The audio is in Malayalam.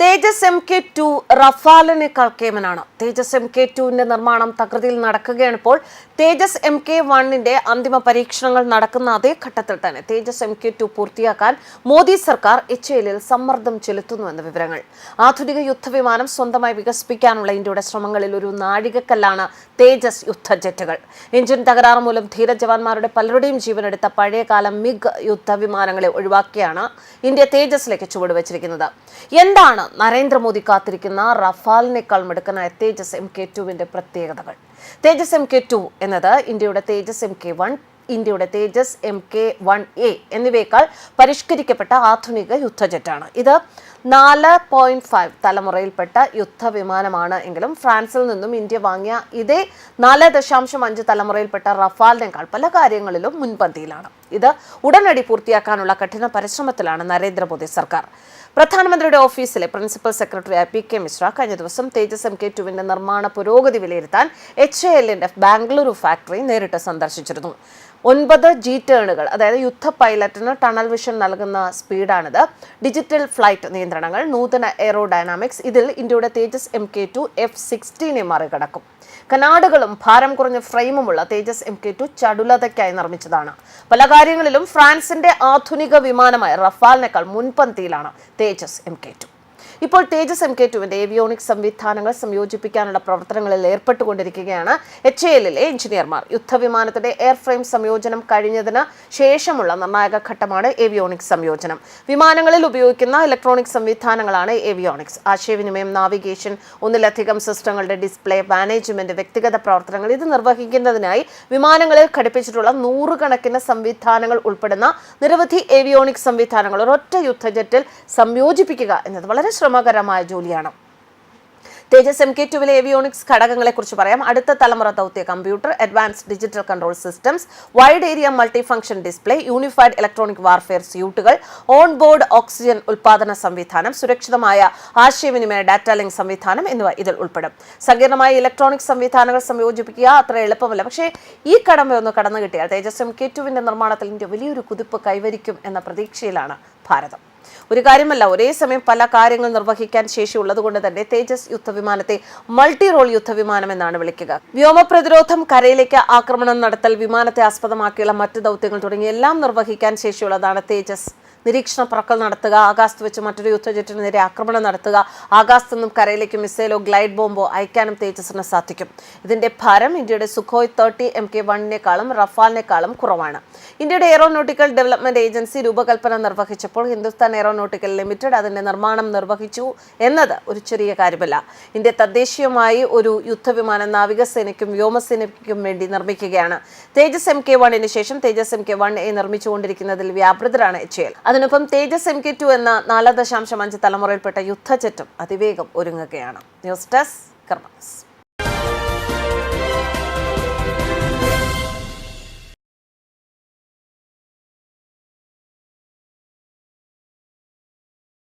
തേജസ് എം കെ ടു റഫാലിനേക്കാൾ കേമനാണ് തേജസ് എം കെ ടുവിന്റെ നിർമ്മാണം തകൃതിയിൽ നടക്കുകയാണ് ഇപ്പോൾ. തേജസ് എം കെ വണ്ണിന്റെ അന്തിമ പരീക്ഷണങ്ങൾ നടക്കുന്ന അതേ ഘട്ടത്തിൽ തന്നെ തേജസ് എം കെ ടു പൂർത്തിയാക്കാൻ മോദി സർക്കാർ എച്ച് എല്ലിൽ സമ്മർദ്ദം ചെലുത്തുന്നുവെന്ന് വിവരങ്ങൾ. ആധുനിക യുദ്ധവിമാനം സ്വന്തമായി വികസിപ്പിക്കാനുള്ള ഇന്ത്യയുടെ ശ്രമങ്ങളിൽ ഒരു നാഴികക്കല്ലാണ് തേജസ് യുദ്ധ ജെറ്റുകൾ എഞ്ചിൻ തകരാറ് മൂലം ധീര ജവാന്മാരുടെ പലരുടെയും ജീവനെടുത്ത പഴയകാല മിഗ് യുദ്ധവിമാനങ്ങളെ ഒഴിവാക്കിയാണ് ഇന്ത്യ തേജസിലേക്ക് ചുവടുവച്ചിരിക്കുന്നത്. എന്താണ് നരേന്ദ്രമോദി കാത്തിരിക്കുന്ന റഫാലിനേക്കാൾ മിടുക്കനായ തേജസ് എം കെ ടുവിന്റെ പ്രത്യേകതകൾ. തേജസ് എം കെ ടു എന്നത് ഇന്ത്യയുടെ തേജസ് എം കെ വൺ ഇന്ത്യയുടെ Tejas M K one A എന്നിവയേക്കാൾ പരിഷ്കരിക്കപ്പെട്ട ആധുനിക യുദ്ധജെറ്റാണ്. ഇത് നാല് പോയിന്റ് ഫൈവ് തലമുറയിൽപ്പെട്ട യുദ്ധവിമാനമാണ് എങ്കിലും ഫ്രാൻസിൽ നിന്നും ഇന്ത്യ വാങ്ങിയ ഇതേ നാല് ദശാംശം അഞ്ച് തലമുറയിൽപ്പെട്ട റഫാലിനേക്കാൾ പല കാര്യങ്ങളിലും മുൻപന്തിയിലാണ്. ഇത് ഉടനടി പൂർത്തിയാക്കാനുള്ള കഠിന പരിശ്രമത്തിലാണ് നരേന്ദ്രമോദി സർക്കാർ. പ്രധാനമന്ത്രിയുടെ ഓഫീസിലെ പ്രിൻസിപ്പൽ സെക്രട്ടറിയായ പി കെ മിശ്ര കഴിഞ്ഞ ദിവസം തേജസ് എം കെ ടുവിന്റെ നിർമ്മാണ പുരോഗതി വിലയിരുത്താൻ എച്ച് എ എല്ലിന്റെ ബാംഗ്ലൂരു ഫാക്ടറി നേരിട്ട് സന്ദർശിച്ചിരുന്നു. ഒൻപത് ജി ടേണുകൾ അതായത് യുദ്ധ പൈലറ്റിന് ടണൽ വിഷൻ നൽകുന്ന സ്പീഡാണിത്. ഡിജിറ്റൽ ഫ്ലൈറ്റ് നിയന്ത്രണങ്ങൾ നൂതന എയറോ ഡൈനാമിക്സ് ഇതിൽ ഇന്ത്യയുടെ Tejas M K two F സിക്സ്റ്റീനെ മറികടക്കും. കനാടുകളും ഭാരം കുറഞ്ഞ ഫ്രെയിമുമുള്ള തേജസ് എം കെ ടു ചടുലതയ്ക്കായി നിർമ്മിച്ചതാണ്. പല കാര്യങ്ങളിലും ഫ്രാൻസിന്റെ ആധുനിക വിമാനമായ റഫാലിനേക്കാൾ മുൻപന്തിയിലാണ് തേജസ് എം കെ ടു ഇപ്പോൾ തേജസ് എം കെ ടുവിന്റെ ഏവിയോണിക് സംവിധാനങ്ങൾ സംയോജിപ്പിക്കാനുള്ള പ്രവർത്തനങ്ങളിൽ ഏർപ്പെട്ടുകൊണ്ടിരിക്കുകയാണ്. എച്ച് എല്ലിലെ എഞ്ചിനീയർമാർ യുദ്ധവിമാനത്തിന്റെ എയർ ഫ്രെയിം സംയോജനം കഴിഞ്ഞതിന് ശേഷമുള്ള നിർണായക ഘട്ടമാണ് ഏവിയോണിക് സംയോജനം. വിമാനങ്ങളിൽ ഉപയോഗിക്കുന്ന ഇലക്ട്രോണിക് സംവിധാനങ്ങളാണ് ഏവിയോണിക്സ് ആശയവിനിമയം നാവിഗേഷൻ ഒന്നിലധികം സിസ്റ്റങ്ങളുടെ ഡിസ്പ്ലേ മാനേജ്മെന്റ് വ്യക്തിഗത പ്രവർത്തനങ്ങൾ ഇത് നിർവഹിക്കുന്നതിനായി വിമാനങ്ങളിൽ ഘടിപ്പിച്ചിട്ടുള്ള നൂറുകണക്കിന് സംവിധാനങ്ങൾ ഉൾപ്പെടുന്ന നിരവധി ഏവിയോണിക് സംവിധാനങ്ങൾ ഒരൊറ്റ യുദ്ധജെറ്റിൽ സംയോജിപ്പിക്കുക എന്നത് വളരെ ശ്രമകരമായ ജോലിയാണ്. തേജസ് എം കെ ടുവിലെ ഏവിയോണിക്സ് ഘടകങ്ങളെ കുറിച്ച് പറയാം. അടുത്ത തലമുറ ദൗത്യ computer advance digital control systems wide area multi function display unified electronic warfare സ്യൂട്ടുകൾ on board oxygen ഉൽപാദന സംവിധാനം സുരക്ഷിതമായ ആശയവിനിമയ ഡാറ്റ ലിങ്ക് സംവിധാനം എന്നിവ ഇതിൽ ഉൾപ്പെടും. സങ്കീർണമായ ഇലക്ട്രോണിക് സംവിധാനങ്ങൾ സംയോജിപ്പിക്കുക അത്ര എളുപ്പമല്ല. പക്ഷേ ഈ കടമയൊന്ന് കടന്നു കിട്ടിയാൽ തേജസ് എം കെ ടുവിന്റെ നിർമ്മാണത്തിൽ ഇന്ത്യ വലിയൊരു കുതിപ്പ് കൈവരിക്കും എന്ന പ്രതീക്ഷയിലാണ് ഭാരതം. ഒരു കാര്യമല്ല ഒരേ സമയം പല കാര്യങ്ങൾ നിർവഹിക്കാൻ ശേഷിയുള്ളത് കൊണ്ട് തന്നെ തേജസ് യുദ്ധവിമാനത്തെ മൾട്ടി റോൾ യുദ്ധവിമാനം എന്നാണ് വിളിക്കുക. വ്യോമ പ്രതിരോധം കരയിലേക്ക് ആക്രമണം നടത്തൽ വിമാനത്തെ ആസ്പദമാക്കിയുള്ള മറ്റ് ദൗത്യങ്ങൾ തുടങ്ങി എല്ലാം നിർവഹിക്കാൻ ശേഷിയുള്ളതാണ് തേജസ്. നിരീക്ഷണ പറക്കൽ നടത്തുക ആകാശത്ത് വെച്ച് മറ്റൊരു യുദ്ധജെറ്റിന് നേരെ ആക്രമണം നടത്തുക ആകാശത്തു നിന്നും കരയിലേക്ക് മിസൈലോ ഗ്ലൈഡ് ബോംബോ അയക്കാനും തേജസ്സിന് സാധിക്കും. ഇതിന്റെ ഭാരം ഇന്ത്യയുടെ സുഖോയ് തേർട്ടി എം കെ വണ്ണിനേക്കാളും റഫാലിനേക്കാളും കുറവാണ്. ഇന്ത്യയുടെ എയറോനോട്ടിക്കൽ ഡെവലപ്മെന്റ് ഏജൻസി രൂപകൽപ്പന നിർവഹിച്ചപ്പോൾ ഹിന്ദുസ്ഥാൻ എയറോനോട്ടിക്കൽ ലിമിറ്റഡ് അതിന്റെ നിർമ്മാണം നിർവഹിച്ചു എന്നത് ഒരു ചെറിയ കാര്യമല്ല. ഇന്ത്യ തദ്ദേശീയമായി ഒരു യുദ്ധവിമാനം നാവികസേനയ്ക്കും വ്യോമസേനയ്ക്കും വേണ്ടി നിർമ്മിക്കുകയാണ്. തേജസ് എം കെ വണ്ണിന് ശേഷം Tejas M K one A നിർമ്മിച്ചുകൊണ്ടിരിക്കുന്നതിൽ വ്യാപൃതരാണ് എച്ച് എൽ. അതിനൊപ്പം തേജസ് എം കെ ടു എന്ന നാല് ദശാംശം അഞ്ച് തലമുറയിൽപ്പെട്ട യുദ്ധചറ്റം അതിവേഗം ഒരുങ്ങുകയാണ്. News desk കർമ്മസ്